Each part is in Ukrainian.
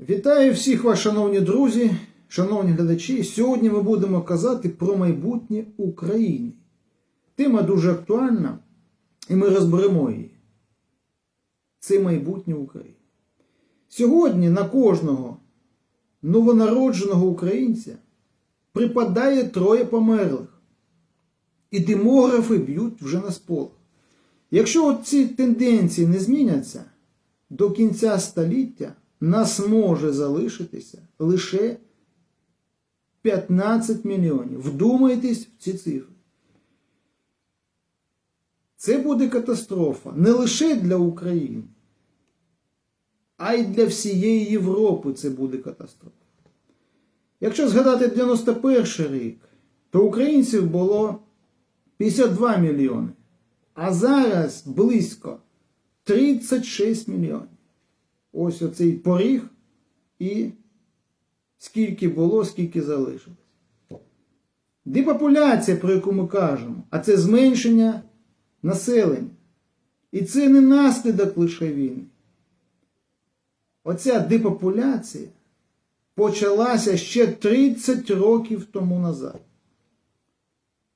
Вітаю всіх вас, шановні друзі, шановні глядачі. Сьогодні ми будемо казати про майбутнє України. Тема дуже актуальна, і ми розберемо її. Це майбутнє України. Сьогодні на кожного новонародженого українця припадає троє померлих. І демографи б'ють вже на сполох. Якщо ці тенденції не зміняться, до кінця століття нас може залишитися лише 15 мільйонів. Вдумайтесь в ці цифри. Це буде катастрофа не лише для України, а й для всієї Європи це буде катастрофа. Якщо згадати 91 рік, то українців було 52 мільйони, а зараз близько 36 мільйонів. Ось оцей поріг і скільки було, скільки залишилось. Депопуляція, про яку ми кажемо, а це зменшення населення. І це не наслідок лише війни. Оця депопуляція почалася ще 30 років тому назад.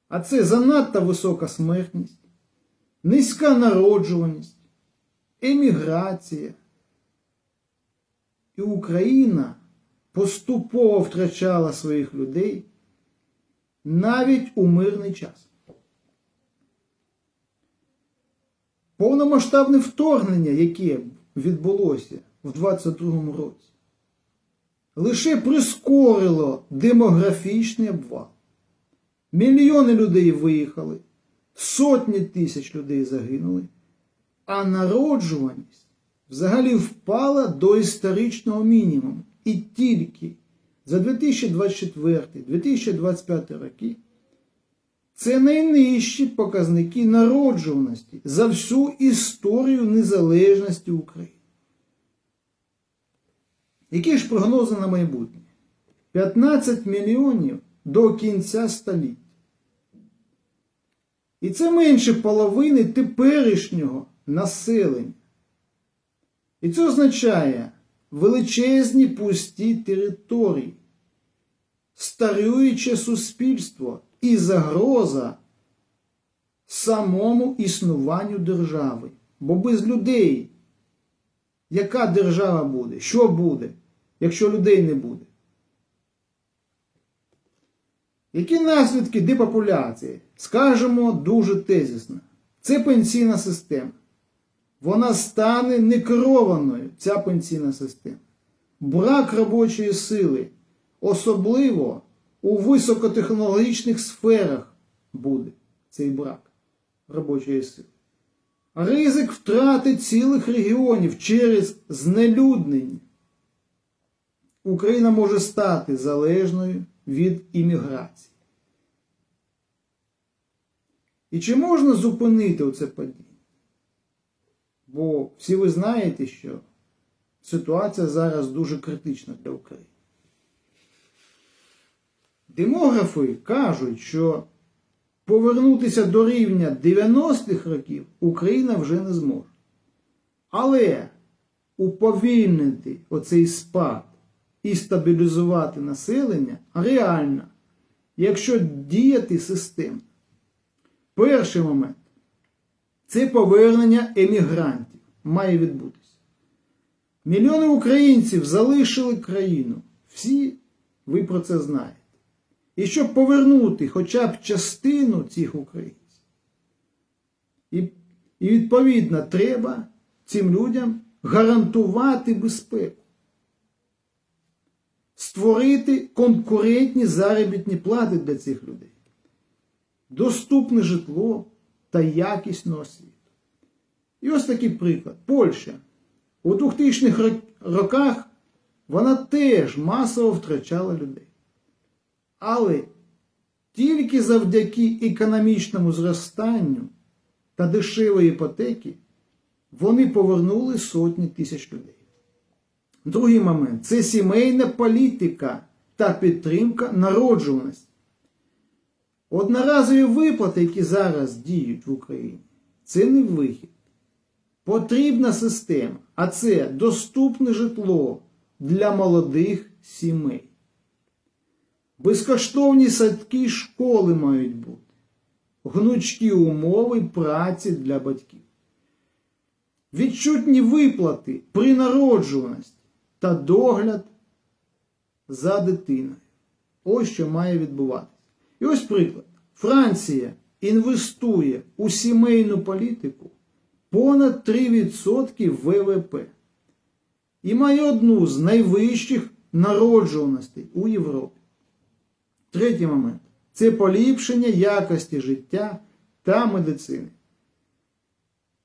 А це занадто висока смертність, низька народжуваність, еміграція. І Україна поступово втрачала своїх людей навіть у мирний час. Повномасштабне вторгнення, яке відбулося в 22 році, лише прискорило демографічний обвал. Мільйони людей виїхали, сотні тисяч людей загинули, а народжуваність взагалі впала до історичного мінімуму. І тільки за 2024-2025 роки це найнижчі показники народжуваності за всю історію незалежності України. Які ж прогнози на майбутнє? 15 мільйонів до кінця століття. І це менше половини теперішнього населення. І це означає величезні пусті території, старююче суспільство і загроза самому існуванню держави. Бо без людей яка держава буде? Що буде, якщо людей не буде? Які наслідки депопуляції? Скажемо дуже тезісно. Це пенсійна система. Вона стане некерованою, ця пенсійна система. Брак робочої сили, особливо у високотехнологічних сферах буде цей брак робочої сили. Ризик втрати цілих регіонів через знелюднення. Україна може стати залежною від імміграції. І чи можна зупинити оце падіння? Бо всі ви знаєте, що ситуація зараз дуже критична для України. Демографи кажуть, що повернутися до рівня 90-х років Україна вже не зможе. Але уповільнити оцей спад і стабілізувати населення реально, якщо діяти системно. Перший момент це повернення емігрантів має відбутися. Мільйони українців залишили країну. Всі ви про це знаєте. І щоб повернути хоча б частину цих українців. І, і відповідно треба цим людям гарантувати безпеку, створити конкурентні заробітні плати для цих людей, доступне житло та якісну освіту. І ось такий приклад. Польща. У 2000-х роках вона теж масово втрачала людей. Але тільки завдяки економічному зростанню та дешевої іпотеки вони повернули сотні тисяч людей. Другий момент це сімейна політика та підтримка народжуваності. Одноразові виплати, які зараз діють в Україні, це не вихід. Потрібна система, а це доступне житло, для молодих сімей. Безкоштовні садки школи мають бути, гнучкі умови праці для батьків, відчутні виплати при народжуваності та догляд за дитиною. Ось що має відбуватися. І ось приклад. Франція інвестує у сімейну політику понад 3% ВВП і має одну з найвищих народжуваностей у Європі. Третій момент це поліпшення якості життя та медицини.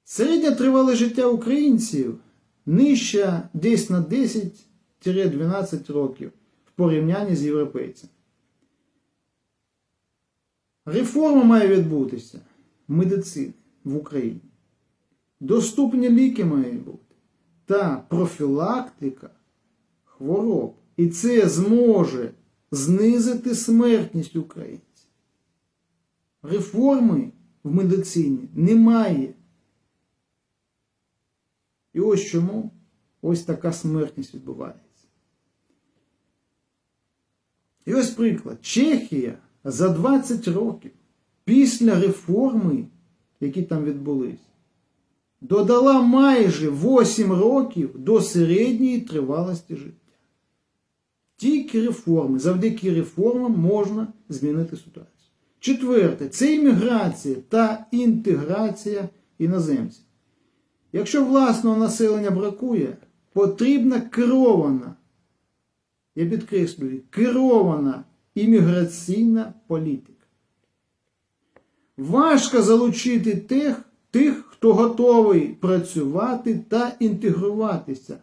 Середня тривале життя українців нижча десь на 10-12 років в порівнянні з європейцями. Реформа має відбутися медицини в Україні. Доступні ліки мають бути та профілактика хвороб. І це зможе знизити смертність українців. Реформи в медицині немає. І ось чому ось така смертність відбувається. І ось приклад. Чехія за 20 років після реформи, які там відбулись, додала майже 8 років до середньої тривалості життя. Тільки реформи, завдяки реформам можна змінити ситуацію. Четверте, це імміграція та інтеграція іноземців. Якщо власного населення бракує, потрібна керована, я підкреслюю, керована імміграційна політика. Важко залучити тих, тих, хто готовий працювати та інтегруватися,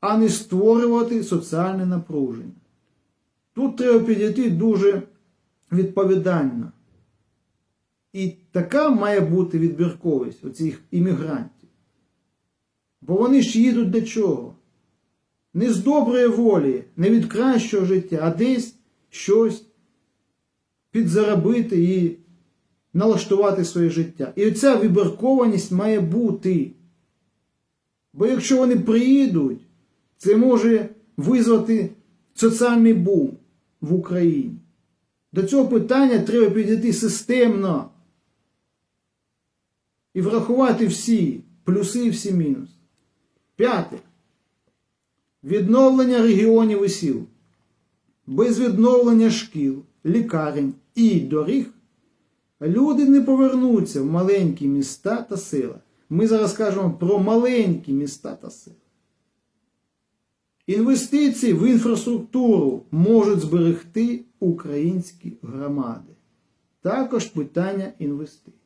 а не створювати соціальне напруження. Тут треба підійти дуже відповідально. І така має бути відбірковість оцих іммігрантів. Бо вони ж їдуть для чого? Не з доброї волі, не від кращого життя, а десь щось підзаробити і налаштувати своє життя. І оця вибіркованість має бути. Бо якщо вони приїдуть, це може визвати соціальний бум в Україні. До цього питання треба підійти системно і врахувати всі плюси і всі мінуси. П'яте. Відновлення регіонів і сіл. Без відновлення шкіл, лікарень і доріг люди не повернуться в маленькі міста та села. Ми зараз кажемо про маленькі міста та села. Інвестиції в інфраструктуру можуть зберегти українські громади. Також питання інвестицій.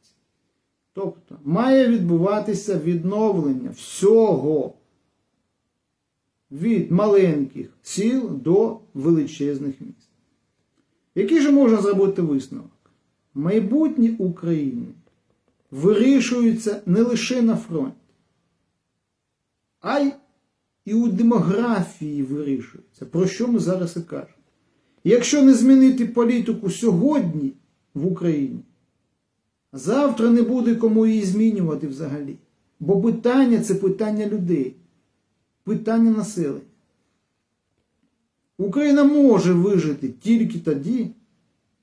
Тобто має відбуватися відновлення всього від маленьких сіл до величезних міст. Який же можна зробити висновок? Майбутнє України вирішується не лише на фронті, а й і у демографії вирішується, про що ми зараз і кажемо. Якщо не змінити політику сьогодні в Україні, завтра не буде кому її змінювати взагалі. Бо питання це питання людей, питання населення. Україна може вижити тільки тоді,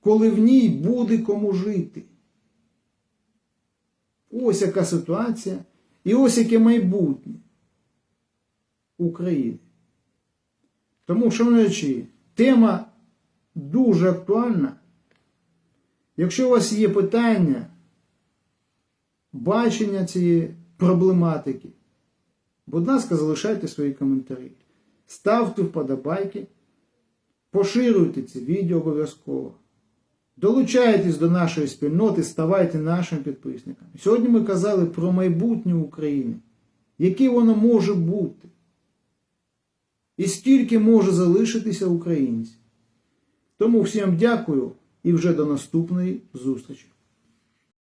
коли в ній буде кому жити. Ось яка ситуація і ось яке майбутнє України. Тому, шановні, тема дуже актуальна. Якщо у вас є питання, бачення цієї проблематики, будь ласка, залишайте свої коментарі. Ставте вподобайки, поширюйте це відео обов'язково. Долучайтесь до нашої спільноти, ставайте нашими підписниками. Сьогодні ми казали про майбутнє України, яке воно може бути. І скільки може залишитися українців. Тому всім дякую і вже до наступної зустрічі.